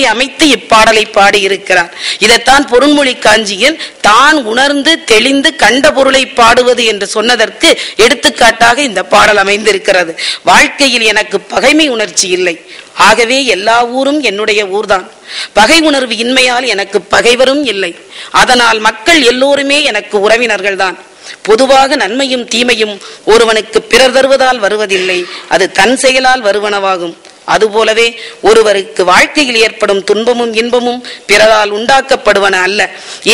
அமைத்து இப்பாடலை பாடியிருக்கிறார். இதைத்தான் பொருண்மொழி காஞ்சியில் தான் உணர்ந்து தெளிந்து கண்ட பொருளை பாடுவது என்று சொன்னதற்கு எடுத்துக்காட்டாக இந்த பாடல் அமைந்திருக்கிறது. வாழ்க்கையில் எனக்கு பகைமை உணர்ச்சி இல்லை. ஆகவே எல்லா ஊரும் என்னுடைய ஊர்தான். பகை உணர்வு இன்மையால் எனக்கு பகைவரும் இல்லை. அதனால் மக்கள் எல்லோருமே எனக்கு உறவினர்கள்தான். பொதுவாக நன்மையும் தீமையும் ஒருவனுக்கு பிறர் தருவதால் வருவதில்லை. அது தன் செயலால் வருவனவாகும். அதுபோலவே ஒருவருக்கு வாழ்க்கையில் ஏற்படும் துன்பமும் இன்பமும் பிறரால் உண்டாக்கப்படுவன அல்ல.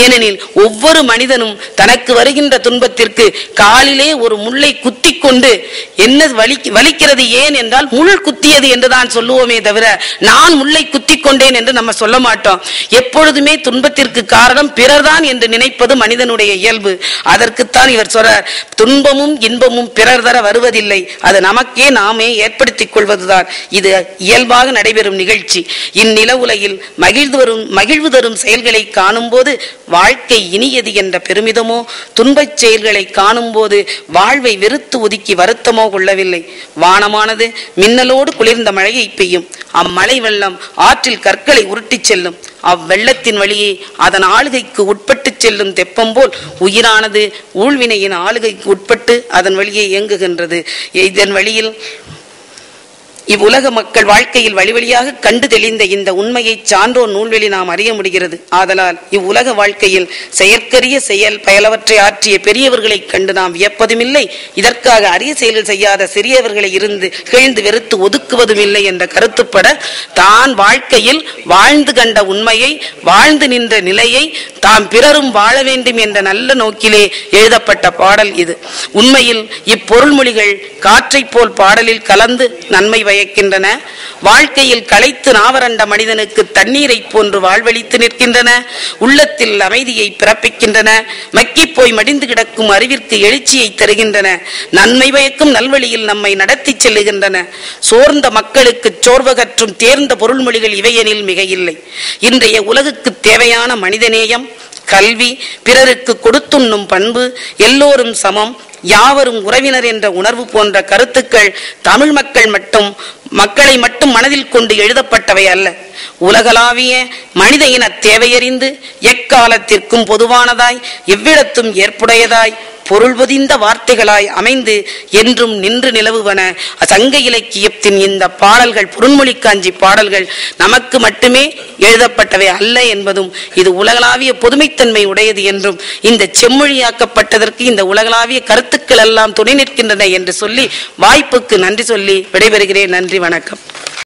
ஏனெனில் ஒவ்வொரு மனிதனும் தனக்கு வருகின்ற துன்பத்திற்கு காலிலே ஒரு முள்ளை குத்தி கொண்டு என்ன வலி வலிக்கிறது ஏன் என்றால் முள் குத்தியது என்று தான் சொல்லுவோமே தவிர நான் முள்ளை குத்தி கொண்டேன் என்று நம்ம சொல்ல மாட்டோம். எப்பொழுதுமே துன்பத்திற்கு காரணம் பிறர்தான் என்று நினைப்பது மனிதனுடைய இயல்பு. அதற்குத்தான் இவர் சொல்றார் துன்பமும் இன்பமும் பிறர் தர வருவதில்லை. அது நமக்கே நாமே ஏற்படுத்திக் கொள்வதுதான். இது இயல்பாக நடைபெறும் நிகழ்ச்சி. இந்நில உலகில் மகிழ்ந்து வரும் மகிழ்வு தரும் செயல்களை காணும்போது வாழ்க்கை இனியது என்ற பெருமிதமோ துன்பச் செயல்களை காணும்போது வாழ்வை வெறுத்து ஒதுக்கி வருத்தமோ கொள்ளவில்லை. வானமானது மின்னலோடு குளிர்ந்த மழையை பெய்யும். அம்மழை வெள்ளம் ஆற்றில் கற்களை உருட்டிச் செல்லும். அவ்வெள்ளத்தின் வழியே அதன் ஆளுகைக்கு உட்பட்டு செல்லும் தெப்பம் போல் உயிரானது ஊழ்வினையின் ஆளுகைக்கு உட்பட்டு அதன் வழியே இயங்குகின்றது. இதன் வழியில் இவ்வுலக மக்கள் வாழ்க்கையில் வழி வழியாக கண்டு தெளிந்த இந்த உண்மையை சான்றோர் நூல்வெளி நாம் அறிய முடிகிறது. ஆதலால் இவ்வுலக வாழ்க்கையில் செயற்கரிய செயல் பயலவற்றை ஆற்றிய பெரியவர்களை கண்டு நாம் வியப்பதுமில்லை. இதற்காக அரிய செயல்கள் செய்யாத சிறியவர்களை இருந்து கிழ்ந்து வெறுத்து ஒதுக்குவதும் இல்லை என்ற கருத்துப்பட தான் வாழ்க்கையில் வாழ்ந்து கண்ட உண்மையை வாழ்ந்து நின்ற நிலையை தாம் பிறரும் வாழ வேண்டும் என்ற நல்ல நோக்கிலே எழுதப்பட்ட பாடல் இது. உண்மையில் இப்பொருள்மொழிகள் காற்றைப் போல் பாடலில் கலந்து நன்மை பயக்கின்றன வாழ்க்கையில் களைத்து நாவரண்ட மனிதனுக்கு தண்ணீரை போன்று வாழ்வழித்து நிற்கின்றன. உள்ளத்தில் அமைதியை பிறப்பிக்கின்றன. மக்கிப் போய் மடிந்து கிடக்கும் அறிவிற்கு எழுச்சியை தருகின்றன. நன்மை பயக்கும் நல்வழியில் நம்மை நடத்தி செல்லுகின்றன. சோர்ந்த மக்களுக்கு சோர்வகற்றும் தேர்ந்த பொருள்மொழிகள் இவையெனில் மிக இல்லை இன்றைய உலகுக்கு தேவையான மனிதநேயம் கல்வி பிறருக்கு கொடுத்துண்ணும் பண்பு எல்லோரும் சமம். யாவரும் உறவினர் என்ற உணர்வு போன்ற கருத்துக்கள் தமிழ் மக்கள் மட்டும் மக்களை மட்டும் மனதில் கொண்டு எழுதப்பட்டவை அல்ல. உலகளாவிய மனித இன தேவையறிந்து எக்காலத்திற்கும் பொதுவானதாய் எவ்விடத்தும் ஏற்புடையதாய் பொருள் பொதிந்த வார்த்தைகளாய் அமைந்து என்றும் நின்று நிலவுவன சங்க இலக்கியத்தின் இந்த பாடல்கள் பொருண்மொழி காஞ்சி பாடல்கள் நமக்கு மட்டுமே எழுதப்பட்டவை அல்ல என்பதும் இது உலகளாவிய பொதுமைத்தன்மை உடையது என்றும் இந்த செம்மொழியாக்கப்பட்டதற்கு இந்த உலகளாவிய கருத்துக்கள் எல்லாம் துணை நிற்கின்றன என்று சொல்லி வாய்ப்புக்கு நன்றி சொல்லி விடைபெறுகிறேன். நன்றி வணக்கம்.